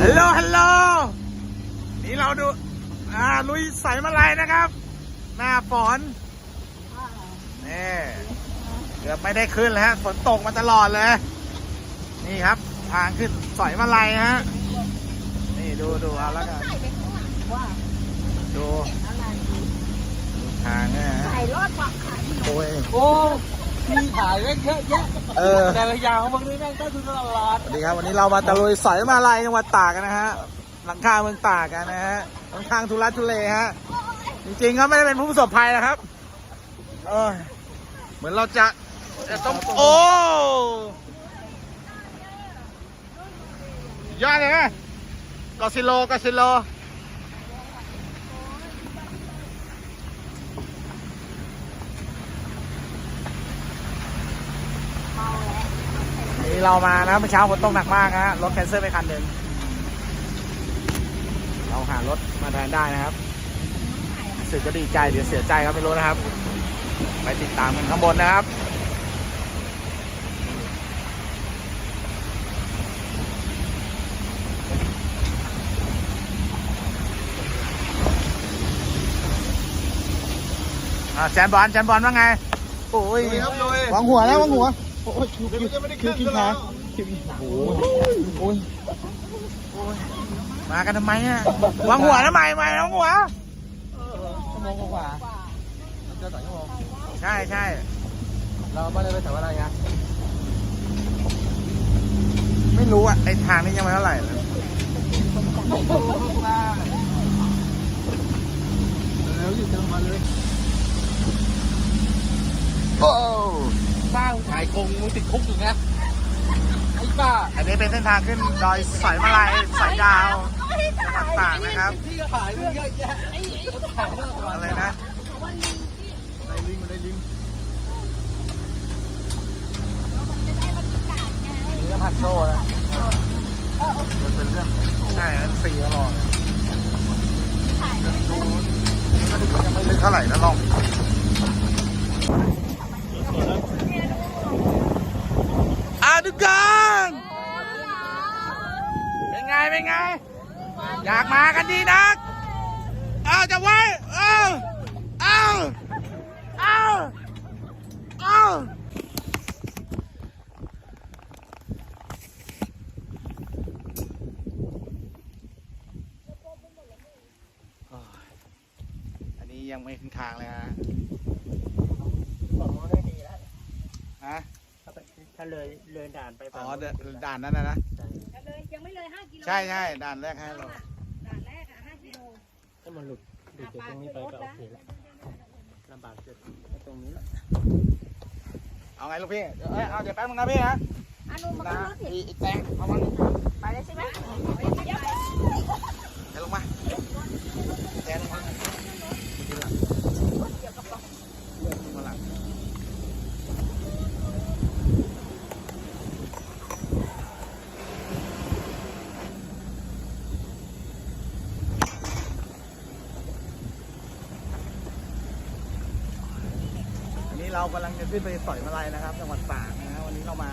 ฮัลโหล ฮัลโหล นี่เราดู อ่า ลุยใสมาลัยนะครับ หน้าฝนนี่เกือบไม่ได้ขึ้นแล้วฮะ ฝนตกมาตลอดเลย นี่ครับ ทางขึ้นสอยมาลัยฮะ นี่ดูดูเอาแล้วกันใส่ไปข้างหลังว่าดูอะไรดู ทางเนี่ยฮะใส่รอดกว่าขายโอ้ยโอ้มีขายแม่งเยอะแยะ เออ แต่ละอย่างของพวกนี้แม่งต้นทุนตลอดสวัสดีครับวันนี้เรามาตะลุยสอยมาลัยจังหวัดตากกันนะฮะหลังคาเมืองตากกันนะฮะค่อนข้างทุรักทุเลฮะจริงๆก็ไม่ได้เป็นผู้ประสบภัยนะครับเออเหมือนเราจะจะต้องโอ้ยอดเลยนะกอซิโลกอซิโล นี่เรามานะเมื่อเช้าฝนตกหนักมากฮะรถแคนเซิลไปคันหนึ่งเราหารถมาแทนได้นะครับรู้สึกก็ดีใจเดี๋ยวเสียใจก็ไม่รู้นะครับ ไปติดตามกันข้างบนนะครับอ่าแจมบอลแจมบอลว่าไงโอ้ยครับลุยวางหัวแล้ววางหัว โอ้ยคิวเดี๋ยวคิวมันจะไม่ได้คิขึ้วนคิวซะขาแล้วคิวโอ้ยโอ้ยโอ้ยมากันทำไมอะวางหัวทำไมมาวางหัวชั่วโมงกว่ามันจะสองชั่วโมงใช่ใช่เราไม่ได้ไปแถวอะไรนะไม่รู้อะไอทางนี้ยังไม่เท่าไหร่เลยแล้วอยู่จังหวัดเลย โอ้สร้างขายกงมึงติดคุกอยู่นะไอ้บ้าอันนี้เป็นเส้นทางขึ้นดอยสอยมาลายสอยดาวจังหวัดตากนะครับ ที่ก็ขายมึงเยอะแยะขายเรื่องอะไรอะไรนะได้ลิงมันได้ลิงนี่ก็พันโซ่นะมันเป็นเรื่องใช่นั้นฟรีตลอดยังไม่ลึกเท่าไหร่นะลอง อาดูกันเป็นไง เป็นไง อยากมากันดีนัก เอาจะไว้ เอาเอาเอาเอาอันนี้ยังไม่ถึงทางเลยฮะฮะ ถ้าเลยเลยด่านไปอ๋อเดด่านนั้นนะนะเลยยังไม่เลยห้ากิโลใช่ใช่ด่านแรกให้เราด่านแรกอะห้ากิโลถ้ามันหลุดหลุดจากตรงนี้ไปก็โอเคแล้วลำบากเกินตรงนี้แหละเอาไงลูกพี่เดี๋ยวเอ้ยเอาเดี๋ยวแป๊บนึงนะพี่นะอานุมานะขึ้นรถสิอีอีแตงเอามาไปเลยใช่ไหม เดี๋ยวลงมาแตงลงมาทีหลังมาหลัง อันนี้ เรากำลังจะขึ้นไปสอยมาลัยนะครับ จังหวัดตากนะฮะวันนี้เรามา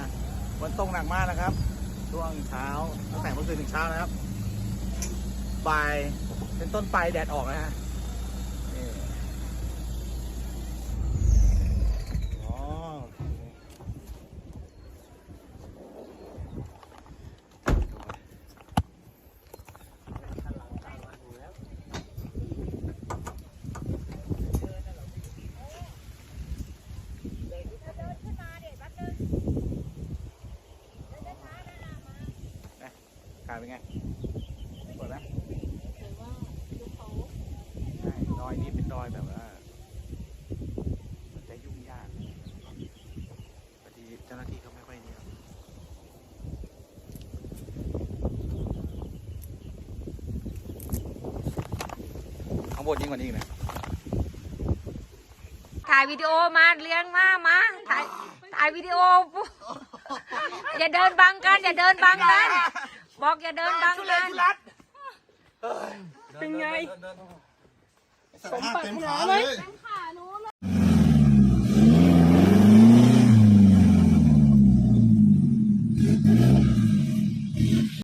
ฝนตกหนักมากนะครับ ช่วงเช้าตั้งแต่เมื่อคืนถึงเช้านะครับบ่ายเป็นต้นไปแดดออกนะฮะนี่อ๋อการเป็นไงปวดไหมใช่ดอยนี้เป็นดอยแบบว่ามันจะยุ่งยากพอดีเจ้าหน้าที่เขาไม่ค่อยเนี่ยข้างบนยิ่งกว่านี้อีกนะถ่ายวิดีโอมาเลี้ยงมามาถ่ายถ่ายวิดีโอปุ๊บอย่าเดินบังกัน อย่าเดินบังกัน บอกอย่าเดินบังกันเป็นไง สมปรารถนาเลยขาหนู